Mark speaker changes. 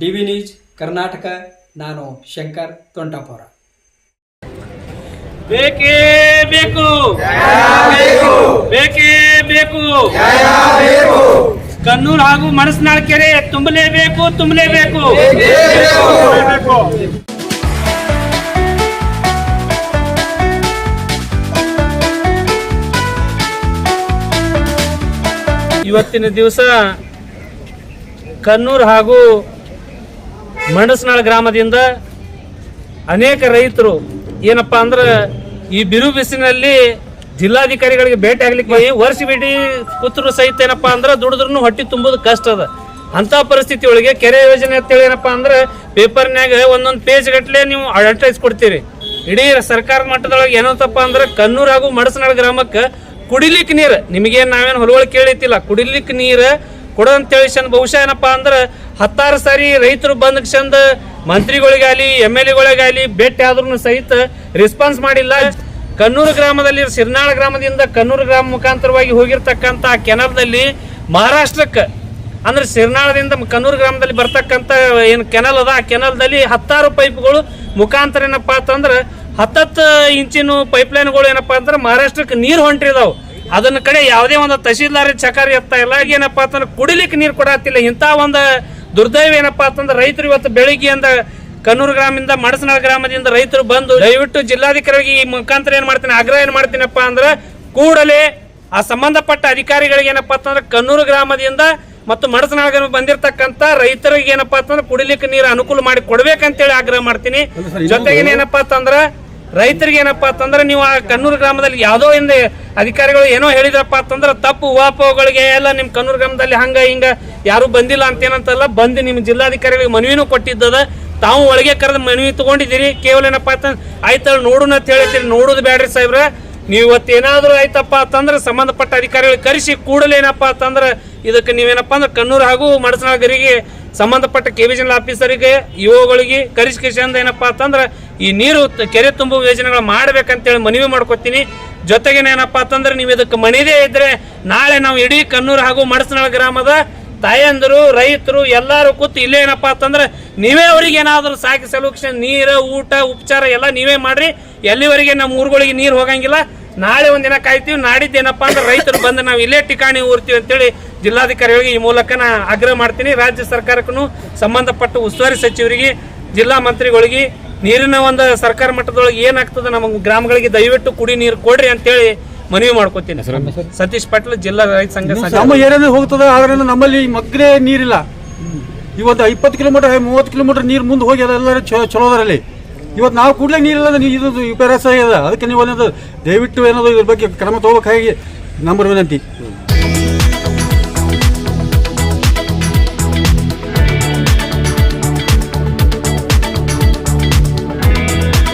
Speaker 1: D V news, Karnataka. ನಾನು ಶಂಕರ್ ತೊಂಟಾಪುರ
Speaker 2: ಬೇಕೇ ಬೇಕು. ಬೇಕೇ ಬೇಕು. ಕಣ್ಣೂರು ಹಾಗೂ ಮನಸ್ನಾಳ್ ಕೆರೆ ತುಂಬಲೇಬೇಕು ತುಂಬಲೇಬೇಕು. ಇವತ್ತಿನ ದಿವಸ ಕಣ್ಣೂರು ಹಾಗೂ ಮಂಡಸನಾಳ ಗ್ರಾಮದಿಂದ ಅನೇಕ ರೈತರು ಏನಪ್ಪಾ ಅಂದ್ರೆ ಈ ಬಿರು ಬಿಸಿನಲ್ಲಿ ಜಿಲ್ಲಾಧಿಕಾರಿಗಳಿಗೆ ಭೇಟಿ ಆಗ್ಲಿಕ್ಕೆ ವರ್ಷ ಬಿಡಿ ಪುತ್ರರು ಸಹಿತ ಏನಪ್ಪಾ ಅಂದ್ರೆ ದುಡಿದ್ರು ಹೊಟ್ಟಿ ತುಂಬೋದು ಕಷ್ಟ ಅದ. ಅಂತ ಪರಿಸ್ಥಿತಿ ಒಳಗೆ ಕೆರೆ ಯೋಜನೆ ಅಂತೇಳಿ ಏನಪ್ಪಾ ಅಂದ್ರೆ ಪೇಪರ್ನ್ಯಾಗ ಒಂದೊಂದು ಪೇಜ್ ಗಟ್ಟಲೆ ನೀವು ಅಡ್ವರ್ಟೈಸ್ ಕೊಡ್ತೀರಿ. ಇಡೀ ಸರ್ಕಾರ ಮಟ್ಟದೊಳಗೆ ಏನಂತಪ್ಪ ಅಂದ್ರೆ ಕನ್ನೂರು ಹಾಗೂ ಮಡಸನಾಳ ಗ್ರಾಮಕ್ಕೆ ಕುಡಿಲಿಕ್ಕೆ ನೀರು. ನಿಮಗೇನು ನಾವೇನು ಹೊಲಗಳು ಕೇಳಿತಿಲ್ಲ ಕುಡಿಲಿಕ್ಕೆ ನೀರು ಕೊಡೋದಂತೇಳಿ ಚಂದ ಬಹುಶಃ ಏನಪ್ಪ ಅಂದ್ರೆ ಹತ್ತಾರು ಸಾರಿ ರೈತರು ಬಂದ ಚಂದ ಮಂತ್ರಿಗಳಿಗಾಗಲಿ, ಎಂ ಎಲ್ ಎಗಳಿಗಾಗಲಿ ಭೇಟಿ ಆದ್ರೂ ಸಹಿತ ರೆಸ್ಪಾನ್ಸ್ ಮಾಡಿಲ್ಲ. ಕನ್ನೂರು ಗ್ರಾಮದಲ್ಲಿ ಸಿರ್ನಾಳ ಗ್ರಾಮದಿಂದ ಕನ್ನೂರು ಗ್ರಾಮ ಮುಖಾಂತರವಾಗಿ ಹೋಗಿರ್ತಕ್ಕಂಥ ಆ ಕೆನಲ್ನಲ್ಲಿ ಮಹಾರಾಷ್ಟ್ರಕ್ಕೆ, ಅಂದ್ರೆ ಸಿರ್ನಾಳದಿಂದ ಕನ್ನೂರು ಗ್ರಾಮದಲ್ಲಿ ಬರ್ತಕ್ಕಂಥ ಏನು ಕೆನಲ್ ಅದ, ಆ ಕೆನಲ್ದಲ್ಲಿ ಹತ್ತಾರು ಪೈಪ್ಗಳು ಮುಖಾಂತರ ಏನಪ್ಪಾ ಅಂತಂದ್ರೆ ಹತ್ತತ್ತು ಇಂಚಿನ ಪೈಪ್ಲೈನ್ಗಳು ಏನಪ್ಪಾ ಅಂದ್ರೆ ಮಹಾರಾಷ್ಟ್ರಕ್ಕೆ ನೀರು ಹೊಂಟಿದಾವು. ಅದನ್ನ ಕಡೆ ಯಾವುದೇ ಒಂದು ತಹಸೀಲ್ದಾರ ಚಕಾರಿ ಎತ್ತಾ ಇಲ್ಲ. ಏನಪ್ಪಾ ಅಂತಂದ್ರೆ ಕುಡಿಲಿಕ್ಕೆ ನೀರು ಕೊಡತ್ತಿಲ್ಲ ಇಂಥ ಒಂದು ದುರ್ದೈವ ಏನಪ್ಪಾ ಅಂತಂದ್ರೆ ರೈತರು ಇವತ್ತು ಬೆಳಿಗ್ಗೆಯಿಂದ ಕನ್ನೂರು ಗ್ರಾಮದಿಂದ ಮಡಸನಾಳ ಗ್ರಾಮದಿಂದ ರೈತರು ಬಂದು ದಯವಿಟ್ಟು ಜಿಲ್ಲಾಧಿಕಾರಿಗೆ ಈ ಮುಖಾಂತರ ಏನ್ ಮಾಡ್ತೀನಿ ಆಗ್ರಹ ಏನ್ ಮಾಡ್ತೀನಪ್ಪ ಅಂದ್ರೆ ಕೂಡಲೇ ಆ ಸಂಬಂಧಪಟ್ಟ ಅಧಿಕಾರಿಗಳಿಗೆ ಏನಪ್ಪಾ ಅಂತಂದ್ರೆ ಕನ್ನೂರು ಗ್ರಾಮದಿಂದ ಮತ್ತು ಮಡಸನಾಳ ಗ್ರಾಮ ಬಂದಿರತಕ್ಕಂತ ರೈತರಿಗೆ ಏನಪ್ಪಾ ಅಂತಂದ್ರೆ ಕುಡಿಲಿಕ್ಕೆ ನೀರು ಅನುಕೂಲ ಮಾಡಿ ಕೊಡ್ಬೇಕಂತೇಳಿ ಆಗ್ರಹ ಮಾಡ್ತೀನಿ. ಜೊತೆಗೆ ಏನಪ್ಪಾ ಅಂತಂದ್ರೆ ರೈತರಿಗೆ ಏನಪ್ಪಾ ಅಂತಂದ್ರೆ ನೀವು ಆ ಕಣ್ಣೂರು ಗ್ರಾಮದಲ್ಲಿ ಯಾವುದೋ ಹಿಂದೆ ಅಧಿಕಾರಿಗಳು ಏನೋ ಹೇಳಿದ್ರಪ್ಪ ಅಂತಂದ್ರೆ ತಪ್ಪು ವಾಪೋಗಳಿಗೆ ಎಲ್ಲ ನಿಮ್ಮ ಕಣ್ಣೂರು ಗ್ರಾಮದಲ್ಲಿ ಹಂಗ, ಹಿಂಗ, ಯಾರು ಬಂದಿಲ್ಲ ಅಂತ ಏನಂತಲ್ಲ ಬಂದು ನಿಮ್ಮ ಜಿಲ್ಲಾಧಿಕಾರಿಗಳಿಗೆ ಮನವಿನೂ ಕೊಟ್ಟಿದ್ದದ. ತಾವು ಒಳಗೆ ಕರೆದು ಮನವಿ ತಗೊಂಡಿದ್ದೀರಿ. ಕೇವಲ ಏನಪ್ಪಾ ಅಂತ ಆಯ್ತು ನೋಡೋಣ ಅಂತ ಹೇಳ್ತೀರಿ ನೋಡುದು ಬ್ಯಾಡ್ರಿ ಸಾಹೇಬ್ರ. ನೀವು ಇವತ್ತು ಏನಾದರೂ ಆಯ್ತಪ್ಪ ಅಂತಂದ್ರೆ ಸಂಬಂಧಪಟ್ಟ ಅಧಿಕಾರಿಗಳು ಕರೆಸಿ, ಕೂಡಲೇನಪ್ಪ ಅಂತಂದ್ರೆ ಇದಕ್ಕೆ ನೀವೇನಪ್ಪ ಅಂದ್ರೆ ಕಣ್ಣೂರು ಹಾಗೂ ಮಡಸನಾಗರಿಗೆ ಸಂಬಂಧಪಟ್ಟ ಕೆ ವಿಜನ್ ಆಫೀಸರಿಗೆ ಇಒಗಳಿಗೆ ಕರೆಸಿ ಕಿಶಂದ ಏನಪ್ಪ ಅಂತಂದ್ರೆ ಈ ನೀರು ಕೆರೆ ತುಂಬುವ ಯೋಜನೆಗಳು ಮಾಡ್ಬೇಕಂತೇಳಿ ಮನವಿ ಮಾಡ್ಕೊತೀನಿ. ಜೊತೆಗೆ ಏನಪ್ಪ ಅಂತಂದ್ರೆ ನೀವು ಇದಕ್ಕೆ ಮಣಿದೇ ಇದ್ರೆ ನಾಳೆ ನಾವು ಇಡೀ ಕಣ್ಣೂರು ಹಾಗೂ ಮಡಸನಾಳ ಗ್ರಾಮದ ತಾಯಂದರು, ರೈತರು ಎಲ್ಲರೂ ಕೂತು ಇಲ್ಲೇ ಏನಪ್ಪಾ ಅಂತಂದ್ರೆ ನೀವೇ ಅವರಿಗೆ ಏನಾದರೂ ಸಾಕಿ ಸೊಲ್ಯೂಷನ್ ನೀರು, ಊಟ, ಉಪಚಾರ ಎಲ್ಲ ನೀವೇ ಮಾಡ್ರಿ. ಎಲ್ಲಿವರೆಗೆ ನಮ್ಮ ಊರುಗಳಿಗೆ ನೀರು ಹೋಗಂಗಿಲ್ಲ. ನಾಳೆ ಒಂದಿನ ಕಾಯ್ತೀವಿ. ನಾಡಿದ್ದೇನಪ್ಪ ಏನಪ್ಪಾ ಅಂದ್ರೆ ರೈತರು ಬಂದು ನಾವು ಇಲ್ಲೇ ಠಿಕಾಣಿ ಊರ್ತೀವಿ ಅಂತೇಳಿ ಜಿಲ್ಲಾಧಿಕಾರಿಗಳಿಗೆ ಈ ಮೂಲಕ ನಾ ಆಗ್ರಹ ಮಾಡ್ತೀನಿ. ರಾಜ್ಯ ಸರ್ಕಾರಕ್ಕೂ ಸಂಬಂಧಪಟ್ಟ ಉಸ್ತುವಾರಿ ಸಚಿವರಿಗೆ ಜಿಲ್ಲಾ ಮಂತ್ರಿಗಳಿಗೆ ನೀರಿನ ಒಂದು ಸರ್ಕಾರ ಮಟ್ಟದೊಳಗೆ ಏನಾಗ್ತದೆ ನಮ್ಮ ಗ್ರಾಮಗಳಿಗೆ ದಯವಿಟ್ಟು ಕುಡಿ ನೀರು ಕೊಡ್ರಿ ಅಂತೇಳಿ ಮನವಿ ಮಾಡ್ಕೊತೀನಿ. ಸತೀಶ್ ಪಾಟೀಲ್ ಜಿಲ್ಲಾ ರೈತ ಸಂಘ
Speaker 3: ನಮ್ಮ ಏರಿಯಾದಲ್ಲಿ ಹೋಗ್ತದೆ ಆದ್ರಿಂದ ನಮ್ಮಲ್ಲಿ ಮಗ್ನೇ ನೀರಿಲ್ಲ. ಇವತ್ತು ಇಪ್ಪತ್ತು ಕಿಲೋಮೀಟರ್ ಮೂವತ್ತು ಕಿಲೋಮೀಟರ್ ನೀರು ಮುಂದೆ ಹೋಗಿ ಅದೆಲ್ಲರೂ ಚಲೋ ಅದರಲ್ಲಿ. ಇವತ್ತು ನಾವು ಕೂಡಲೇ ನೀರಿಲ್ಲ ಅಂದ್ರೆ ಇದು ವಿಪರ್ಯಾಸ ಇದೆ ಅದಕ್ಕೆ ನೀವು ಏನಾದರೂ ದಯವಿಟ್ಟು ಏನಾದ್ರು ಇದ್ರ ಬಗ್ಗೆ ಕ್ರಮ ತಗೋಬೇಕಾಗಿ ನಂಬರ್ ವಿನಂತಿ.